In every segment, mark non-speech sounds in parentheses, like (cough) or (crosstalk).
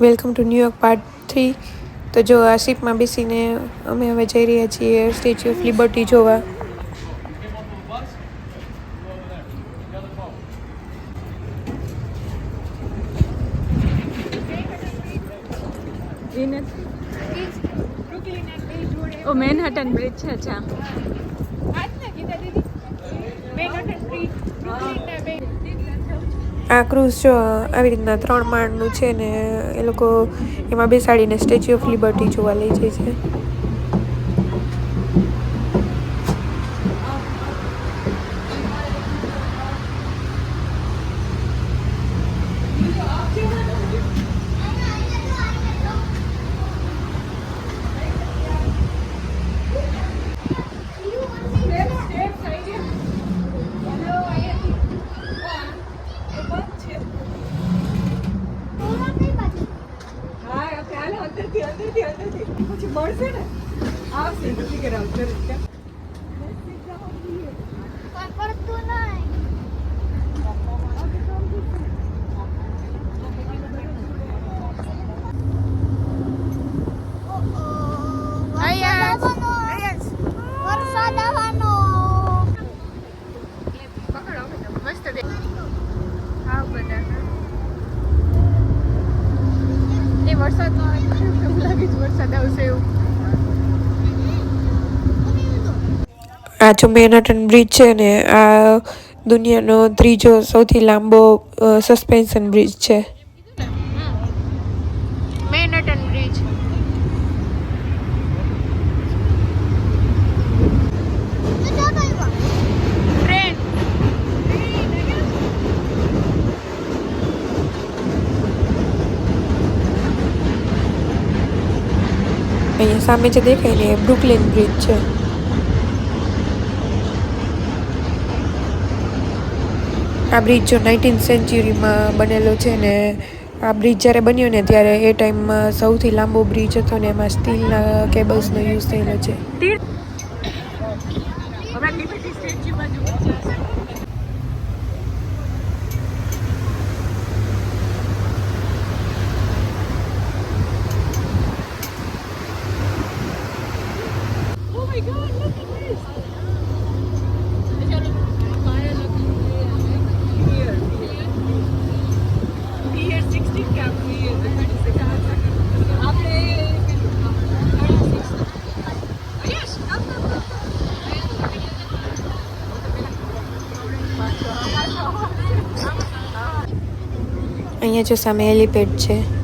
Welcome to New York part three. તો જો આ શિપમાં બેસીને અમે હવે જઈ રહ્યા છીએ સ્ટેચ્યુ ઓફ લિબર્ટી જોવા. મેનહટન બ્રિજ છે અચ્છા આ ક્રૂઝ જો આવી રીતના ત્રણ માળનું છે ને એ લોકો એમાં બેસાડીને સ્ટેચ્યુ ઓફ લિબર્ટી જોવા લઈ જાય છે પછી મળશે ને આવશે ટિકિટ આવશે પડતું નહીં વરસાદ આવવાનો પકડો મસ્ત દે હા બધા એ વરસાદ નો આવે તો એવું લાગે છે વરસાદ આવશે એવું આ મેનહટન બ્રિજ છે ને આ દુનિયાનો ત્રીજો સૌથી લાંબો સસ્પેન્શન બ્રિજ છે. મેનહટન બ્રિજ અહીંયા સામે જે દેખાય ને એ બ્રુકલિન બ્રિજ છે. આ બ્રિજ જો નાઇન્ટીન સેન્ચુરીમાં બનેલો છે ને આ બ્રિજ જ્યારે બન્યો ને ત્યારે એ ટાઈમમાં સૌથી લાંબો બ્રિજ હતો ને એમાં સ્ટીલના કેબલ્સનો યુઝ થયેલો છે. અહીંયા જો સામે હેલીપેડ છે.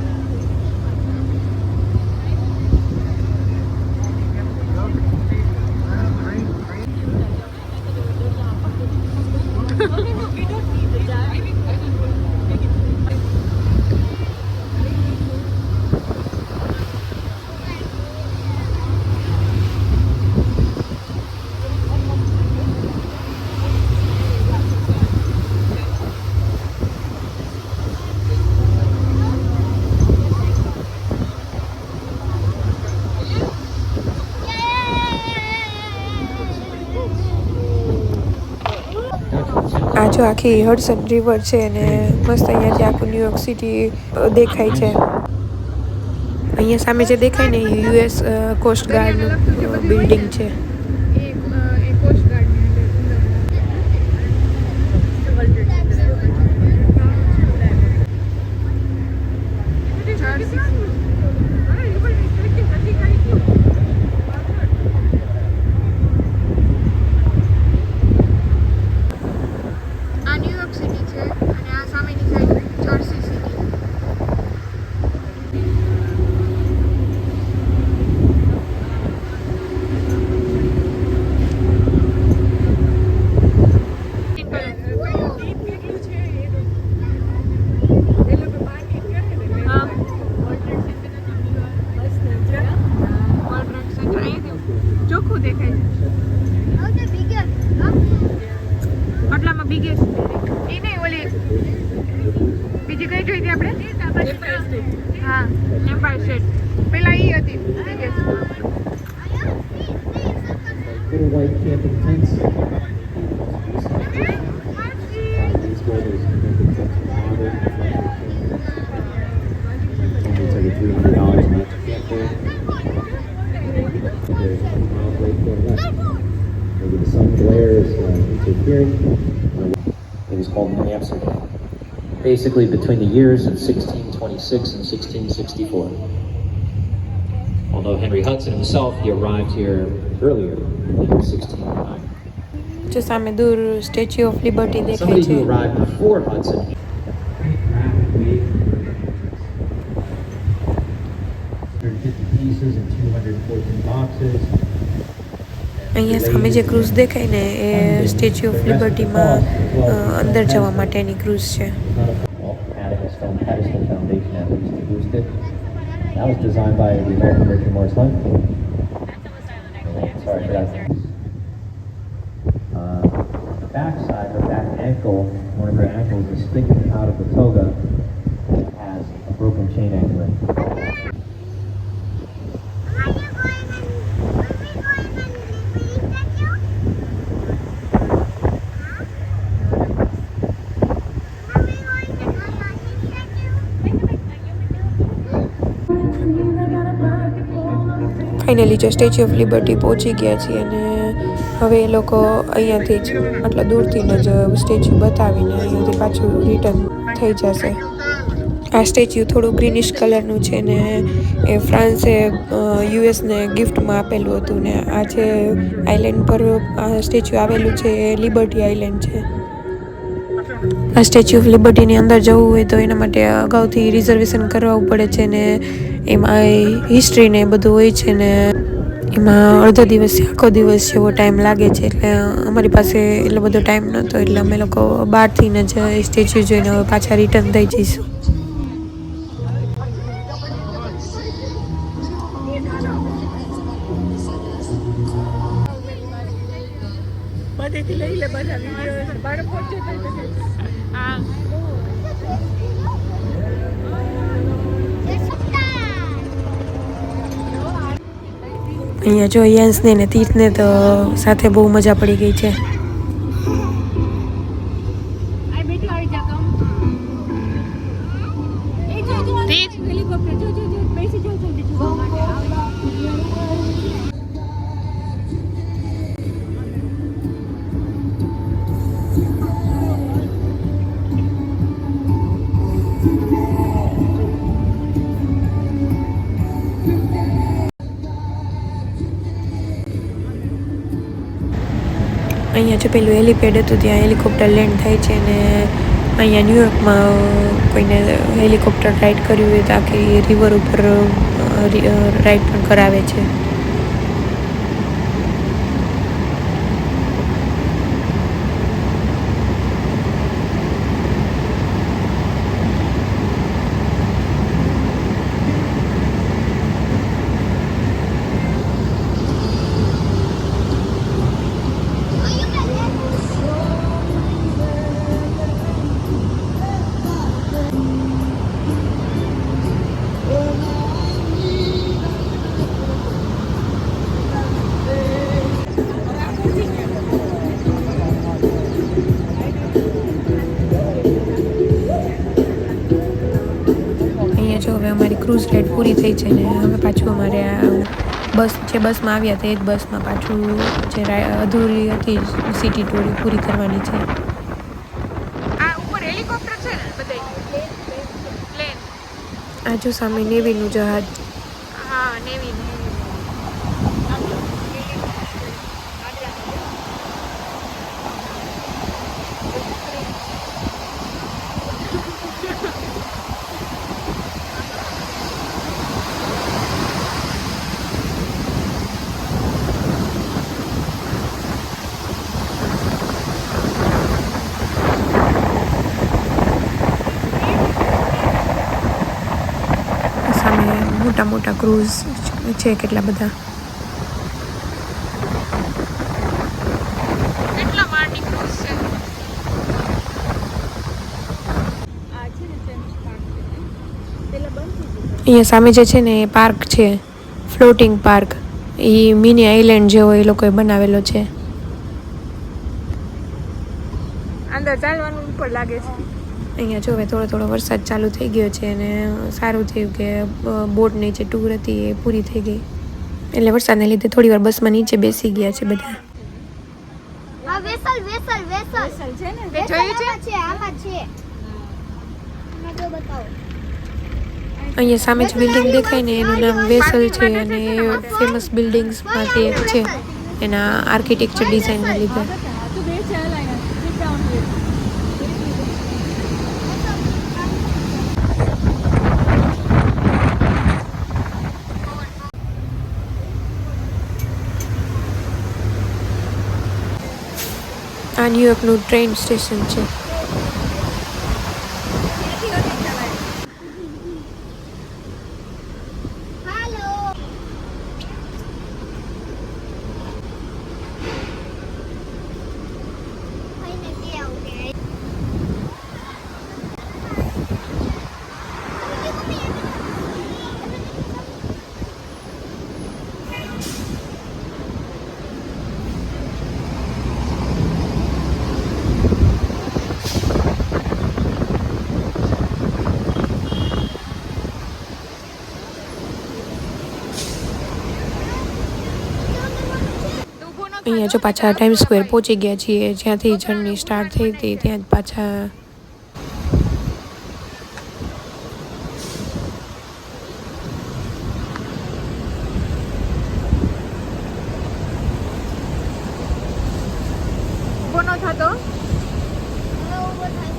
જો આખી હડસન રિવર છે અને મસ્ત અહીંયાથી આખું ન્યુયોર્ક સિટી દેખાય છે. અહીંયા સામે જે દેખાય ને યુએસ કોસ્ટ ગાર્ડનું બિલ્ડિંગ છે. negative. Little white camping tents. Tents It's like a three hundred dollars to the left. Maybe the sun. It was called New Amsterdam basically between the years of 1626 and 1664 Although Henry Hudson himself, he arrived here earlier in 1609. જો સામે દૂર statue of liberty દેખાય Somebody છે who arrived before Hudson. pieces and 214 boxes. અહીંયા સામે જે cruise દેખાય ને એ સ્ટેચ્યુ ઓફ લિબર્ટીમાં અ, અંદર જવા માટેની ક્રૂઝ છે that was designed by the American Richard Morris Lund. Sorry for that. Uh, the back side, her back ankle, one of her ankles is sticking out of the toga and has a broken chain anklet. Finally જે statue of Liberty પહોંચી ગયા છીએ અને હવે એ લોકો અહીંયાથી જ આટલા દૂરથી જ સ્ટેચ્યુ બતાવીને અહીંયાથી પાછું રિટર્ન થઈ જશે. આ સ્ટેચ્યુ થોડું ગ્રીનિશ કલરનું છે ને એ ફ્રાન્સે યુએસને ગિફ્ટમાં આપેલું હતું ને આ જે આઇલેન્ડ પર આ સ્ટેચ્યુ આવેલું છે એ લિબર્ટી આઇલેન્ડ છે. આ સ્ટેચ્યુ ઓફ લિબર્ટીની અંદર જવું હોય તો એના માટે અગાઉથી રિઝર્વેશન કરાવવું પડે છે ને એમાં હિસ્ટ્રી ને બધું હોય છે ને એમાં અડધો દિવસ આખો દિવસ જેવો ટાઈમ લાગે છે. એટલે અમારી પાસે એટલો બધો ટાઈમ નહોતો, એટલે અમે લોકો બહારથી જ સ્ટેચ્યુ જોઈને હવે પાછા રિટર્ન થઈ જઈશું. જો યંશને ને તીર્થને તો સાથે બહુ મજા પડી ગઈ છે. આ અહીંયા જે પેલું હેલિપેડ હતું, ત્યાં હેલિકોપ્ટર લેન્ડ થાય છે અને અહીંયા ન્યુયોર્કમાં કોઈને હેલિકોપ્ટર રાઈડ કર્યું હોય તો આખી રિવર ઉપર રાઈડ પણ કરાવે છે. ક્રૂઝ રાઈડ પૂરી થઈ છે ને હવે પાછું અમારે આ બસ જે બસમાં આવ્યા હતા એ જ બસમાં પાછું જે અધૂરી હતી સિટી ટૂર પૂરી કરવાની છે. આ જો સામે નેવીનું જહાજ. હા નેવી સામે મોટા મોટા ક્રૂઝ છે કેટલા બધા? કેટલા માળની ક્રૂઝ છે? અહીંયા સામે જે છે ને એ પાર્ક છે ફ્લોટિંગ પાર્ક. એ મિની આઇલેન્ડ જેવો એ લોકોએ બનાવેલો છે. અંદર ચાલવાનું ઉપર લાગે છે. અહીંયા જો હવે થોડો થોડો વરસાદ ચાલુ થઈ ગયો છે અને સારું થયું કે બોટની જે ટૂર હતી એ પૂરી થઈ ગઈ. એટલે વરસાદને લીધે થોડી વાર બસમાં નીચે બેસી ગયા છે બધા. હવે વેસલ વેસલ વેસલ. છે ને? તે જોયું છે આમાં છે? આમાં છે. આમાં જો બતાવો. અહીંયા સામે જ બિલ્ડિંગ દેખાય ને એનું નામ વેસલ છે અને ફેમસ બિલ્ડિંગ્સમાંથી એક છે. એના આર્કિટેક્ચર ડિઝાઇનના લીધે તું બે ચાલ અહીંયા sit down here. આ ન્યુયોર્કનું ટ્રેન સ્ટેશન છે. અહીંયા જો પાછા ટાઈમ સ્ક્વેર પહોંચી ગયા છીએ, જ્યાંથી જર્ની સ્ટાર્ટ થઈ હતી, ત્યાં જ પાછા ઊભો ન થતો હવે ઊભો થાય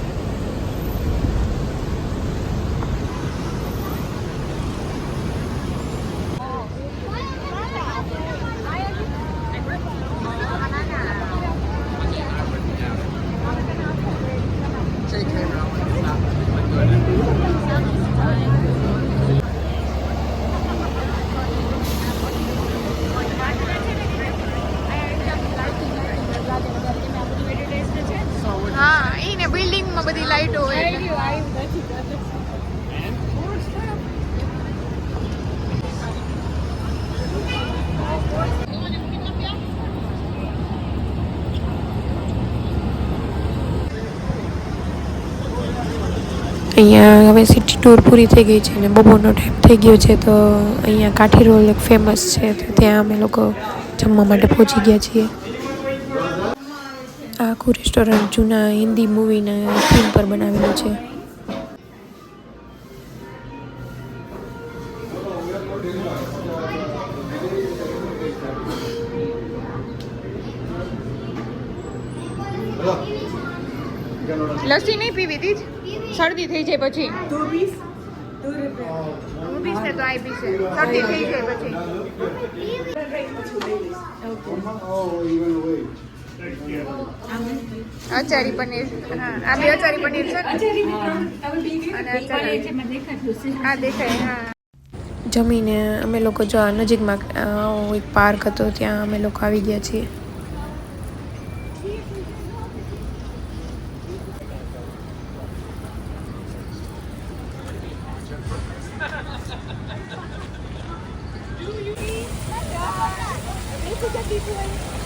હા એ ને બિલ્ડિંગમાં બધી લાઈટો હોય અહીંયા હવે સિટી ટૂર પૂરી થઈ ગઈ છે અને બપોરનો ટાઈમ થઈ ગયો છે તો અહીંયા કાઠી રોલ એક ફેમસ છે તો ત્યાં અમે લોકો જમવા માટે પહોંચી ગયા છીએ. આખું રેસ્ટોરન્ટ જૂના હિન્દી મૂવીના થીમ પર બનાવેલું છે. લસ્સી નહીં પીવી તી શરદી થઈ જાય પછી. શરદી થઈ જાય પછી. અચારી પનીર. હા આ બે અચારી પનીર છે. ને? અને અચારી હા દેખાય હા. જમીને અમે લોકો જો આ નજીકમાં અ, એક પાર્ક હતો ત્યાં અમે લોકો આવી ગયા છીએ. (laughs)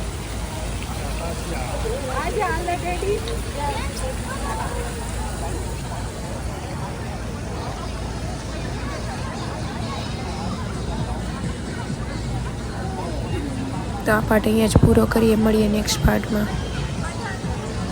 તો આ પાર્ટ અહીંયા જ પૂરો કરીએ મળીએ નેક્સ્ટ પાર્ટમાં